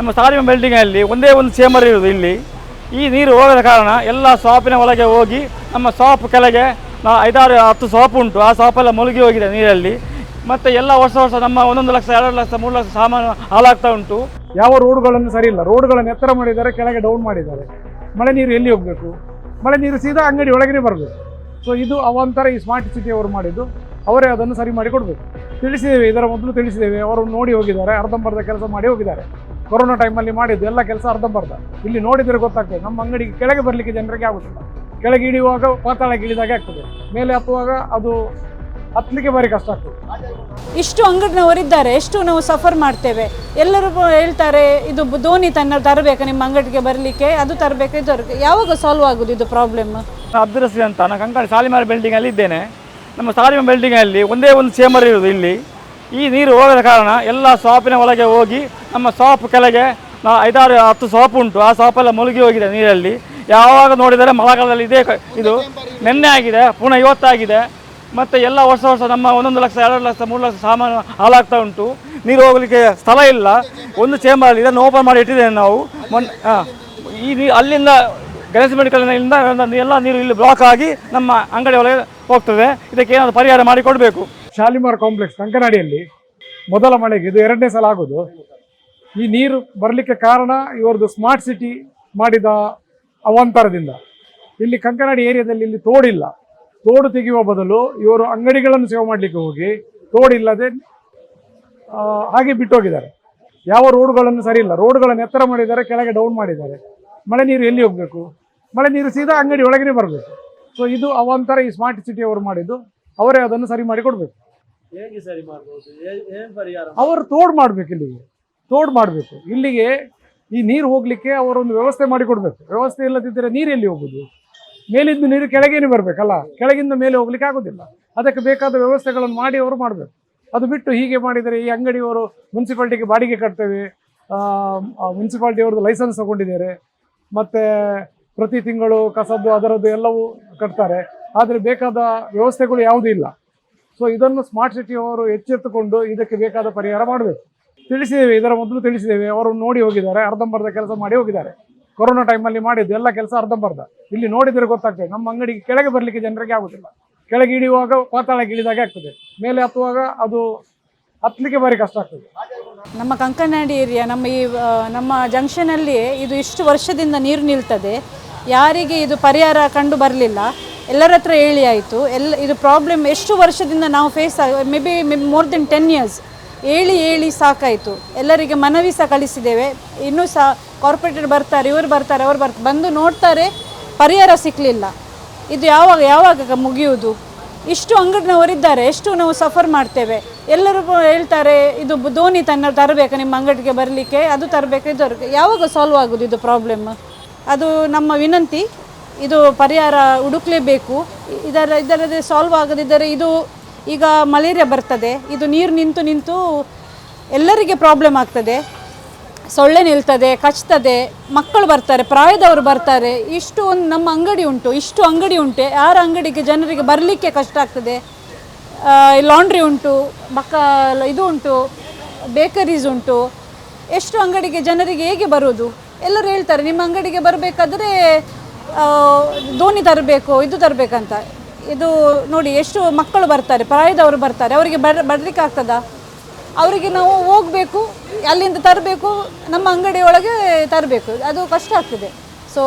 ನಮ್ಮ ಸಾರಿಮ ಬಿಲ್ಡಿಂಗಲ್ಲಿ ಒಂದೇ ಒಂದು ಚೇಂಬರ್ ಇರೋದು ಇಲ್ಲಿ. ಈ ನೀರು ಹೋಗದ ಕಾರಣ ಎಲ್ಲ ಶಾಪಿನ ಒಳಗೆ ಹೋಗಿ ನಮ್ಮ ಶಾಪ್ ಕೆಳಗೆ ಐದಾರು, ಹತ್ತು ಶಾಪ್ ಉಂಟು. ಆ ಶಾಪೆಲ್ಲ ಮುಳುಗಿ ಹೋಗಿದೆ ನೀರಲ್ಲಿ. ಮತ್ತು ಎಲ್ಲ ವರ್ಷ ವರ್ಷ ನಮ್ಮ ಒಂದೊಂದು ಲಕ್ಷ, ಎರಡು ಲಕ್ಷ, ಮೂರು ಲಕ್ಷ ಸಾಮಾನು ಹಾಳಾಗ್ತಾ ಉಂಟು. ಯಾವ ರೋಡ್ಗಳನ್ನು ಸರಿ ಇಲ್ಲ. ರೋಡ್ಗಳನ್ನು ಎತ್ತರ ಮಾಡಿದ್ದಾರೆ, ಕೆಳಗೆ ಡೌನ್ ಮಾಡಿದ್ದಾರೆ. ಮಳೆ ನೀರು ಎಲ್ಲಿ ಹೋಗಬೇಕು? ಮಳೆ ನೀರು ಸೀದಾ ಅಂಗಡಿ ಒಳಗನೆ ಬರಬೇಕು. ಸೊ ಇದು ಅವಂತರ ಈ ಸ್ಮಾರ್ಟ್ ಸಿಟಿ ಅವರು ಮಾಡಿದ್ದು. ಅವರೇ ಅದನ್ನು ಸರಿ ಮಾಡಿ ಕೊಡಬೇಕು ತಿಳಿಸಿದ್ದೇವೆ, ಇದರ ಮೊದಲು ತಿಳಿಸಿದ್ದೇವೆ. ಅವರು ನೋಡಿ ಹೋಗಿದ್ದಾರೆ, ಅರ್ಧಂಬರ್ಧ ಕೆಲಸ ಮಾಡಿ ಹೋಗಿದ್ದಾರೆ. ಕೊರೋನಾ ಟೈಮಲ್ಲಿ ಮಾಡಿದ್ದು ಎಲ್ಲ ಕೆಲಸ ಅರ್ಧಂಬರ್ಧ. ಇಲ್ಲಿ ನೋಡಿದರೆ ಗೊತ್ತಾಗ್ತದೆ ನಮ್ಮ ಅಂಗಡಿಗೆ ಕೆಳಗೆ ಬರಲಿಕ್ಕೆ ಜನರಿಗೆ ಆಗುತ್ತಿಲ್ಲ ಕೆಳಗೆ ಇಳಿಯುವಾಗ ಪಾತಾಳಕ್ಕೆ ಇಳಿದಾಗೆ ಆಗ್ತದೆ. ಮೇಲೆ ಹತ್ತುವಾಗ ಅದು ಹತ್ತಲಿಕ್ಕೆ ಬಾರಿ ಕಷ್ಟ ಆಗ್ತದೆ. ಇಷ್ಟು ಅಂಗಡಿನವರಿದ್ದಾರೆ ಎಷ್ಟು ನಾವು ಸಫರ್ ಮಾಡ್ತೇವೆ. ಎಲ್ಲರೂ ಹೇಳ್ತಾರೆ ಇದು ಧೋನಿ ತನ್ನ ತರಬೇಕು ನಿಮ್ಮ ಅಂಗಡಿಗೆ ಬರಲಿಕ್ಕೆ ಅದು ತರಬೇಕು ಇದು ತರಬೇಕು. ಯಾವಾಗ ಸಾಲ್ವ್ ಆಗುದು ಇದು ಪ್ರಾಬ್ಲಮ್ ಅಬ್ದುಲ್ ರಸೀದ್ ಅಂತ ನಾನು ಬಿಲ್ಡಿಂಗ್ ಸಾಲಿಮಾರ್ ಬಿಲ್ಡಿಂಗಲ್ಲಿ ಇದ್ದೇನೆ ನಮ್ಮ ಸಾಲಿಮ ಬಿಲ್ಡಿಂಗಲ್ಲಿ ಒಂದೇ ಒಂದು ಸೇಮರ್ ಇರೋದು ಇಲ್ಲಿ. ಈ ನೀರು ಹೋಗದ ಕಾರಣ ಎಲ್ಲ ಶಾಪಿನ ಒಳಗೆ ಹೋಗಿ ನಮ್ಮ ಶಾಪ್ ಕೆಳಗೆ ಐದಾರು ಹತ್ತು ಶಾಪ್ ಉಂಟು. ಆ ಶಾಪೆಲ್ಲ ಮುಳುಗಿ ಹೋಗಿದೆ ನೀರಲ್ಲಿ. ಯಾವಾಗ ನೋಡಿದರೆ ಮಳೆಗಾಲದಲ್ಲಿ ಇದೇ ಇದು ನಿನ್ನೆ ಆಗಿದೆ, ಪುನಃ ಇವತ್ತಾಗಿದೆ ಮತ್ತು ಎಲ್ಲ ವರ್ಷ ವರ್ಷ ನಮ್ಮ ಒಂದೊಂದು ಲಕ್ಷ ಎರಡು ಲಕ್ಷ, ಮೂರು ಲಕ್ಷ ಸಾಮಾನು ಹಾಳಾಗ್ತಾ ಉಂಟು. ನೀರು ಹೋಗಲಿಕ್ಕೆ ಸ್ಥಳ ಇಲ್ಲ. ಒಂದು ಚೇಂಬರ್ ಇದನ್ನು ಓಪನ್ ಮಾಡಿ ಇಟ್ಟಿದ್ದೇವೆ ನಾವು. ಮೊನ್ನೆ ಹಾಂ ಈ ನೀ ಅಲ್ಲಿಂದ ಗಣೇಶ ಮೆಡಿಕಲ್ನಿಂದ ಎಲ್ಲ ನೀರು ಇಲ್ಲಿ ಬ್ಲಾಕ್ ಆಗಿ ನಮ್ಮ ಅಂಗಡಿ ಒಳಗೆ ಹೋಗ್ತದೆ. ಇದಕ್ಕೆ ಏನಾದರೂ ಪರಿಹಾರ ಮಾಡಿ ಕೊಡಬೇಕು. ಶಾಲಿಮಾರ್ ಕಾಂಪ್ಲೆಕ್ಸ್ ಕಂಕನಾಡಿಯಲ್ಲಿ ಮೊದಲ ಮಳೆಗೆ ಇದು ಎರಡನೇ ಸಲ ಆಗೋದು. ಈ ನೀರು ಬರಲಿಕ್ಕೆ ಕಾರಣ ಇವರದು ಸ್ಮಾರ್ಟ್ ಸಿಟಿ ಮಾಡಿದ ಅವಾಂತರದಿಂದ. ಇಲ್ಲಿ ಕಂಕನಾಡಿ ಏರಿಯಾದಲ್ಲಿ ಇಲ್ಲಿ ತೋಡಿಲ್ಲ. ತೋಡು ತೆಗೆಯುವ ಬದಲು ಇವರು ಅಂಗಡಿಗಳನ್ನು ಸೇವ್ ಮಾಡಲಿಕ್ಕೆ ಹೋಗಿ ತೋಡಿಲ್ಲದೆ ಹಾಗೆ ಬಿಟ್ಟೋಗಿದ್ದಾರೆ ಯಾವ ರೋಡ್ಗಳನ್ನು ಸರಿ ಇಲ್ಲ. ರೋಡ್ಗಳನ್ನು ಎತ್ತರ ಮಾಡಿದ್ದಾರೆ, ಕೆಳಗೆ ಡೌನ್ ಮಾಡಿದ್ದಾರೆ. ಮಳೆ ನೀರು ಎಲ್ಲಿ ಹೋಗಬೇಕು? ಮಳೆ ನೀರು ಸೀದಾ ಅಂಗಡಿ ಒಳಗೇನೆ ಬರಬೇಕು. ಸೊ ಇದು ಅವಾಂತರ ಈ ಸ್ಮಾರ್ಟ್ ಸಿಟಿ ಅವರು ಮಾಡಿದ್ದು. ಅವರೇ ಅದನ್ನು ಸರಿ ಮಾಡಿ ಕೊಡಬೇಕು. ಹೇಗೆ ಸರಿ ಮಾಡ್ಬೋದು? ಏನು ಪರಿಹಾರ? ಅವರು ತೋಡ್ ಮಾಡಬೇಕು ಇಲ್ಲಿಗೆ. ತೋಡ್ ಮಾಡಬೇಕು. ಇಲ್ಲಿಗೆ ಈ ನೀರು ಹೋಗ್ಲಿಕ್ಕೆ ಅವರೊಂದು ವ್ಯವಸ್ಥೆ ಮಾಡಿ ಕೊಡಬೇಕು. ವ್ಯವಸ್ಥೆ ಇಲ್ಲದಿದ್ದರೆ ನೀರು ಎಲ್ಲಿ ಹೋಗುದು? ಮೇಲಿಂದ ನೀರು ಕೆಳಗೇನೆ ಬರಬೇಕಲ್ಲ? ಕೆಳಗಿಂದ ಮೇಲೆ ಹೋಗ್ಲಿಕ್ಕೆ ಆಗೋದಿಲ್ಲ. ಅದಕ್ಕೆ ಬೇಕಾದ ವ್ಯವಸ್ಥೆಗಳನ್ನು ಮಾಡಿ ಅವರು ಮಾಡಬೇಕು. ಅದು ಬಿಟ್ಟು ಹೀಗೆ ಮಾಡಿದರೆ ಈ ಅಂಗಡಿಯವರು ಮುನ್ಸಿಪಾಲ್ಟಿಗೆ ಬಾಡಿಗೆ ಕಟ್ತೇವೆ. ಮುನ್ಸಿಪಾಲ್ಟಿ ಅವ್ರದ್ದು ಲೈಸೆನ್ಸ್ ತಗೊಂಡಿದ್ದಾರೆ. ಮತ್ತೆ ಪ್ರತಿ ತಿಂಗಳು ಕಸದ್ದು ಅದರದ್ದು ಎಲ್ಲವೂ ಕಟ್ತಾರೆ. ಆದರೆ ಬೇಕಾದ ವ್ಯವಸ್ಥೆಗಳು ಯಾವುದೂ ಇಲ್ಲ. ಸೊ ಇದನ್ನು ಸ್ಮಾರ್ಟ್ ಸಿಟಿ ಅವರು ಎಚ್ಚೆತ್ತುಕೊಂಡು ಇದಕ್ಕೆ ಬೇಕಾದ ಪರಿಹಾರ ಮಾಡಬೇಕು. ತಿಳಿಸಿದ್ದೇವೆ, ಇದರ ಮೊದಲು ತಿಳಿಸಿದ್ದೇವೆ. ಅವರು ನೋಡಿ ಹೋಗಿದ್ದಾರೆ, ಅರ್ಧಂಬರ್ಧ ಕೆಲಸ ಮಾಡಿ ಹೋಗಿದ್ದಾರೆ. ಕೊರೋನಾ ಟೈಮಲ್ಲಿ ಮಾಡಿದ್ದು ಎಲ್ಲ ಕೆಲಸ ಅರ್ಧಂಬರ್ಧ. ಇಲ್ಲಿ ನೋಡಿದರೆ ಗೊತ್ತಾಗ್ತದೆ, ನಮ್ಮ ಅಂಗಡಿಗೆ ಕೆಳಗೆ ಬರಲಿಕ್ಕೆ ಜನರಿಗೆ ಆಗೋದಿಲ್ಲ. ಕೆಳಗೆ ಇಳಿಯುವಾಗ ಪಾತಾಳಕ್ಕೆ ಇಳಿದಾಗೆ ಆಗ್ತದೆ. ಮೇಲೆ ಹತ್ತುವಾಗ ಅದು ಹತ್ತಲಿಕ್ಕೆ ಭಾರಿ ಕಷ್ಟ ಆಗ್ತದೆ. ನಮ್ಮ ಕಂಕನಾಡಿ ಏರಿಯಾ, ನಮ್ಮ ಈ ನಮ್ಮ ಜಂಕ್ಷನಲ್ಲಿ ಇದು ಇಷ್ಟು ವರ್ಷದಿಂದ ನೀರು ನಿಲ್ತದೆ. ಯಾರಿಗೆ ಇದು ಪರಿಹಾರ ಕಂಡು ಬರಲಿಲ್ಲ. ಎಲ್ಲರ ಹತ್ರ ಹೇಳಿ ಆಯಿತು. ಎಲ್ಲ, ಇದು ಪ್ರಾಬ್ಲಮ್ ಎಷ್ಟು ವರ್ಷದಿಂದ ನಾವು face may be more than ten years ಹೇಳಿ ಹೇಳಿ ಸಾಕಾಯಿತು. ಎಲ್ಲರಿಗೆ ಮನವಿ ಸಹ ಕಳಿಸಿದ್ದೇವೆ. ಇನ್ನೂ ಸಹ ಕಾರ್ಪೊರೇಟರ್ ಬರ್ತಾರೆ, ಇವರು ಬರ್ತಾರೆ, ಅವರು ಬರ್ತಾರೆ. ಬಂದು ನೋಡ್ತಾರೆ, ಪರಿಹಾರ ಸಿಕ್ಕಲಿಲ್ಲ ಇದು ಯಾವಾಗ ಯಾವಾಗ ಮುಗಿಯುವುದು? ಇಷ್ಟು ಅಂಗಡಿನವರಿದ್ದಾರೆ, ಎಷ್ಟು ನಾವು ಸಫರ್ ಮಾಡ್ತೇವೆ? ಎಲ್ಲರೂ ಹೇಳ್ತಾರೆ, ಇದು ಧೋನಿ ತನ್ನ ತರಬೇಕು, ನಿಮ್ಮ ಅಂಗಡಿಗೆ ಬರಲಿಕ್ಕೆ, ಅದು ತರಬೇಕು, ಇದು ಯಾವಾಗ ಸಾಲ್ವ್ ಆಗೋದು ಇದು ಪ್ರಾಬ್ಲಮ್ ಅದು ನಮ್ಮ ವಿನಂತಿ. ಇದು ಪರಿಹಾರ ಹುಡುಕ್ಲೇಬೇಕು. ಇದರ ಇದರದೇ ಸಾಲ್ವ್ ಆಗದಿದ್ದರೆ ಇದು ಈಗ ಮಲೇರಿಯಾ ಬರ್ತದೆ. ಇದು ನೀರು ನಿಂತು ನಿಂತು ಎಲ್ಲರಿಗೆ ಪ್ರಾಬ್ಲಮ್ ಆಗ್ತದೆ. ಸೊಳ್ಳೆ ನಿಲ್ತದೆ, ಕಚ್ತದೆ, ಮಕ್ಕಳು ಬರ್ತಾರೆ, ಪ್ರಾಯದವರು ಬರ್ತಾರೆ. ಇಷ್ಟು ಒಂದು ನಮ್ಮ ಅಂಗಡಿ ಉಂಟು. ಇಷ್ಟು ಅಂಗಡಿ ಉಂಟೆ. ಯಾರ ಅಂಗಡಿಗೆ ಜನರಿಗೆ ಬರಲಿಕ್ಕೆ ಕಷ್ಟ ಆಗ್ತದೆ. ಲಾಂಡ್ರಿ ಉಂಟು, ಮಕ್ಕ, ಇದು ಉಂಟು ಬೇಕರೀಸ್ ಉಂಟು. ಎಷ್ಟು ಅಂಗಡಿಗೆ ಜನರಿಗೆ ಹೇಗೆ ಬರೋದು? ಎಲ್ಲರೂ ಹೇಳ್ತಾರೆ, ನಿಮ್ಮ ಅಂಗಡಿಗೆ ಬರಬೇಕಾದ್ರೆ ದೋಣಿ ತರಬೇಕು, ಇದು ತರಬೇಕಂತ. ಇದು ನೋಡಿ, ಎಷ್ಟು ಮಕ್ಕಳು ಬರ್ತಾರೆ ಪ್ರಾಯದವರು ಬರ್ತಾರೆ, ಅವರಿಗೆ ಬರ್, ಬರಲಿಕ್ಕೆ ಆಗ್ತದಾ? ಅವರಿಗೆ ನಾವು ಹೋಗಬೇಕು, ಅಲ್ಲಿಂದ ತರಬೇಕು, ನಮ್ಮ ಅಂಗಡಿ ಒಳಗೆ ತರಬೇಕು, ಅದು ಕಷ್ಟ ಆಗ್ತದೆ. ಸೊ